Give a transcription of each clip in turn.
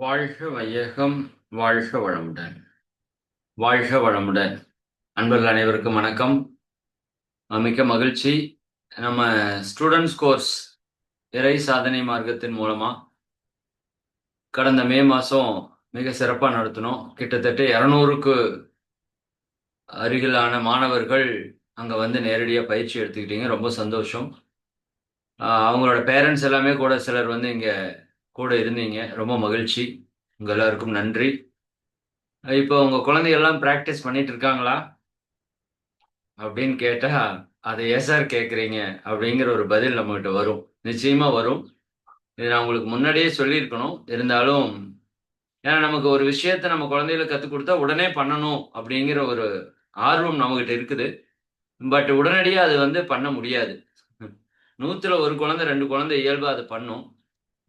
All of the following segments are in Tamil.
வாழ்க வையகம் வாழ்க வளமுடன். வாழ்க வளமுடன். அன்பர்கள் அனைவருக்கும் வணக்கம். மிக்க மகிழ்ச்சி. நம்ம ஸ்டூடெண்ட்ஸ் கோர்ஸ் இறை சாதனை மார்க்கத்தின் மூலமா கடந்த மே மாதம் மிக சிறப்பாக நடத்தினோம். கிட்டத்தட்ட இரநூறுக்கு அருகிலான மாணவர்கள் அங்கே வந்து நேரடியாக பயிற்சி எடுத்துக்கிட்டீங்க. ரொம்ப சந்தோஷம். அவங்களோட பேரண்ட்ஸ் எல்லாமே கூட சிலர் வந்து இங்கே கூட இருந்தீங்க. ரொம்ப மகிழ்ச்சி. உங்க எல்லாருக்கும் நன்றி. இப்போ உங்க குழந்தைகள்லாம் ப்ராக்டிஸ் பண்ணிட்டு இருக்காங்களா? அப்படின்னு கேட்டா அதை ஏன் சார் கேட்குறீங்க அப்படிங்கிற ஒரு பதில் நம்மகிட்ட வரும். நிச்சயமா வரும். இது நான் உங்களுக்கு முன்னாடியே சொல்லியிருக்கணும். இருந்தாலும் ஏன்னா நமக்கு ஒரு விஷயத்த நம்ம குழந்தைகளுக்கு கற்றுக் கொடுத்தா உடனே பண்ணணும் அப்படிங்கிற ஒரு ஆர்வம் நம்மகிட்ட இருக்குது. பட் உடனடியாக அது வந்து பண்ண முடியாது. நூற்றுல ஒரு குழந்தை ரெண்டு குழந்தை இயல்பாக அது பண்ணும்.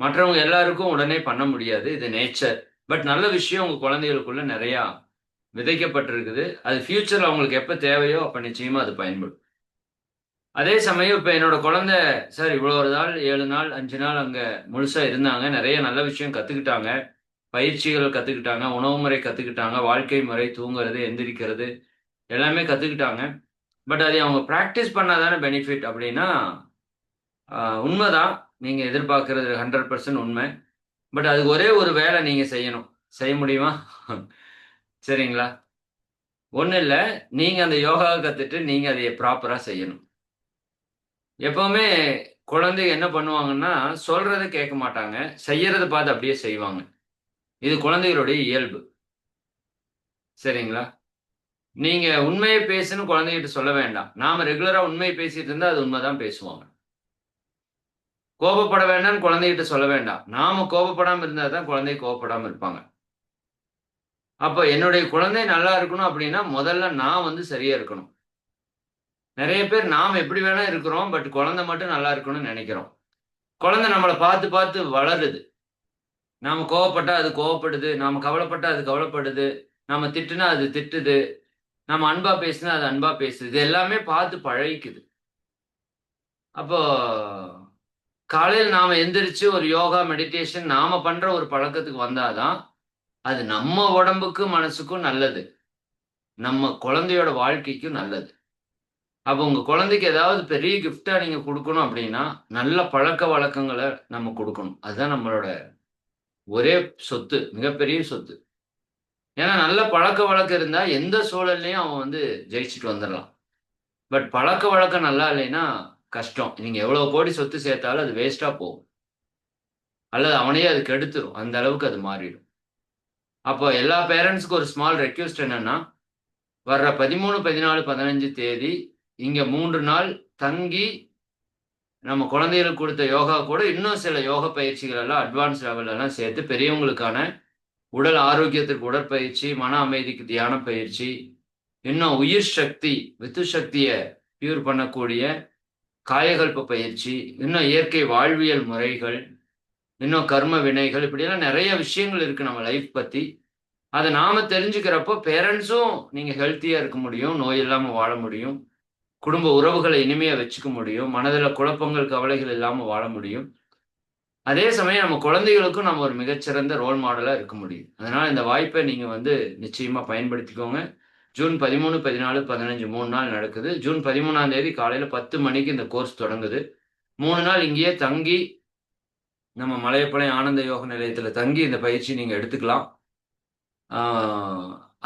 மற்றவங்க எல்லாருக்கும் உடனே பண்ண முடியாது. இது நேச்சர் பட் நல்ல விஷயம் உங்க குழந்தைகளுக்குள்ள நிறையா விதைக்கப்பட்டிருக்குது. அது ஃபியூச்சர்ல அவங்களுக்கு எப்ப தேவையோ அப்ப நிச்சயமா அது பயன்படும். அதே சமயம் இப்ப என்னோட குழந்தை சார் இவ்வளோ ஒரு நாள் ஏழு நாள் அஞ்சு நாள் அங்க முழுசா இருந்தாங்க. நிறைய நல்ல விஷயம் கத்துக்கிட்டாங்க. பயிற்சிகள் கத்துக்கிட்டாங்க. உணவு முறை கத்துக்கிட்டாங்க. வாழ்க்கை முறை தூங்குறது எந்திரிக்கிறது எல்லாமே கத்துக்கிட்டாங்க. பட் அதை அவங்க ப்ராக்டிஸ் பண்ணாதானே பெனிஃபிட் அப்படின்னா உண்மைதான். நீங்க எதிர்பார்க்கறது ஹண்ட்ரட் பர்சன்ட் உண்மை. பட் அதுக்கு ஒரே ஒரு வேலை நீங்க செய்யணும். செய்ய முடியுமா? சரிங்களா? ஒன்றும் இல்லை நீங்கள் அந்த யோகாவை கற்றுட்டு நீங்கள் அதை ப்ராப்பராக செய்யணும். எப்போவுமே குழந்தைங்க என்ன பண்ணுவாங்கன்னா சொல்கிறத கேட்க மாட்டாங்க. செய்யறதை பார்த்து அப்படியே செய்வாங்க. இது குழந்தைகளுடைய இயல்பு. சரிங்களா? நீங்கள் உண்மையை பேசுன்னு குழந்தைகிட்ட சொல்ல வேண்டாம். நாம் ரெகுலராக உண்மையை பேசிட்டு இருந்தால் அது உண்மைதான் பேசுவாங்க. கோபப்பட வேண்டாம்னு குழந்தைகிட்ட சொல்ல வேண்டாம். நாம கோபப்படாம இருந்தா தான் குழந்தை கோபப்படாம இருப்பாங்க. அப்ப என்னுடைய குழந்தை நல்லா இருக்கணும் அப்படின்னா முதல்ல நான் வந்து சரியா இருக்கணும். நிறைய பேர் நாம் எப்படி வேணா இருக்கிறோம் பட் குழந்தை மட்டும் நல்லா இருக்கணும்னு நினைக்கிறோம். குழந்தை நம்மளை பார்த்து பார்த்து வளருது. நாம கோவப்பட்டா அது கோவப்படுது நாம கவலைப்பட்டா அது கவலைப்படுது நாம திட்டுனா அது திட்டுது நம்ம அன்பா பேசுனா அது அன்பா பேசுது. இது எல்லாமே பார்த்து பழகிக்குது. அப்போ காலையில் நாம் எந்திரிச்சு ஒரு யோகா மெடிடேஷன் நாம் பண்ணுற ஒரு பழக்கத்துக்கு வந்தாதான் அது நம்ம உடம்புக்கும் மனசுக்கும் நல்லது. நம்ம குழந்தையோட வாழ்க்கைக்கும் நல்லது. அப்போ உங்கள் குழந்தைக்கு ஏதாவது பெரிய கிஃப்டாக நீங்கள் கொடுக்கணும் அப்படின்னா நல்ல பழக்க வழக்கங்களை நம்ம கொடுக்கணும். அதுதான் நம்மளோட ஒரே சொத்து மிகப்பெரிய சொத்து. ஏன்னா நல்ல பழக்க வழக்கம் இருந்தால் எந்த சூழல்லையும் அவன் வந்து ஜெயிச்சுட்டு வந்துடலாம். பட் பழக்க வழக்கம் நல்லா இல்லைன்னா கஷ்டம். நீங்க எவ்வளவு கோடி சொத்து சேர்த்தாலும் அது வேஸ்டா போகும். அல்லது அவனையே அது கெடுத்துரும். அந்த அளவுக்கு அது மாறிடும். அப்போ எல்லா பேரண்ட்ஸ்க்கும் ஒரு ஸ்மால் ரெக்வெஸ்ட் என்னன்னா வர்ற பதிமூணு பதினாலு பதினஞ்சு தேதி இங்க மூன்று நாள் தங்கி நம்ம குழந்தைகளுக்கு கொடுத்த யோகா கூட இன்னும் சில யோக பயிற்சிகள் எல்லாம் அட்வான்ஸ் லெவலெல்லாம் சேர்த்து பெரியவங்களுக்கான உடல் ஆரோக்கியத்திற்கு உடற்பயிற்சி மன அமைதிக்கு தியான பயிற்சி இன்னும் உயிர் சக்தி வித்து சக்தியை பியூர் பண்ணக்கூடிய காயகல்ப பயிற்சி இன்னும் இயற்கை வாழ்வியல் முறைகள் இன்னும் கர்ம வினைகள் இப்படியெல்லாம் நிறைய விஷயங்கள் இருக்கு நம்ம லைஃப் பத்தி. அதை நாம தெரிஞ்சுக்கிறப்போ பேரண்ட்ஸும் நீங்க ஹெல்த்தியா இருக்க முடியும் நோய் இல்லாம வாழ முடியும். குடும்ப உறவுகளை இனிமையா வச்சுக்க முடியும். மனதில் குழப்பங்கள் கவலைகள் இல்லாம வாழ முடியும். அதே சமயம் நம்ம குழந்தைகளுக்கும் நம்ம ஒரு மிகச்சிறந்த ரோல் மாடலா இருக்க முடியும். அதனால இந்த வாய்ப்பை நீங்க வந்து நிச்சயமா பயன்படுத்திக்கோங்க. ஜூன் பதிமூணு பதினாலு பதினஞ்சு மூணு நாள் நடக்குது. ஜூன் பதிமூணாம் தேதி காலையில் பத்து மணிக்கு இந்த கோர்ஸ் தொடங்குது. மூணு நாள் இங்கேயே தங்கி நம்ம மலையப்பாளையம் ஆனந்த யோக நிலையத்தில் தங்கி இந்த பயிற்சி நீங்கள் எடுத்துக்கலாம்.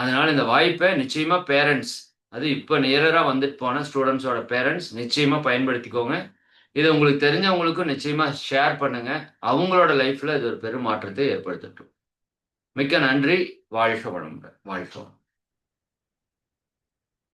அதனால் இந்த வாய்ப்பை நிச்சயமாக பேரண்ட்ஸ் அது இப்போ நேரராக வந்துட்டு போன ஸ்டூடெண்ட்ஸோட பேரண்ட்ஸ் நிச்சயமாக பயன்படுத்திக்கோங்க. இது உங்களுக்கு தெரிஞ்சவங்களுக்கும் நிச்சயமாக ஷேர் பண்ணுங்க. அவங்களோட லைஃப்பில் இது ஒரு பெரும் மாற்றத்தை ஏற்படுத்தட்டும். மிக்க நன்றி. வாழ்க வளமுடன். வாழ்க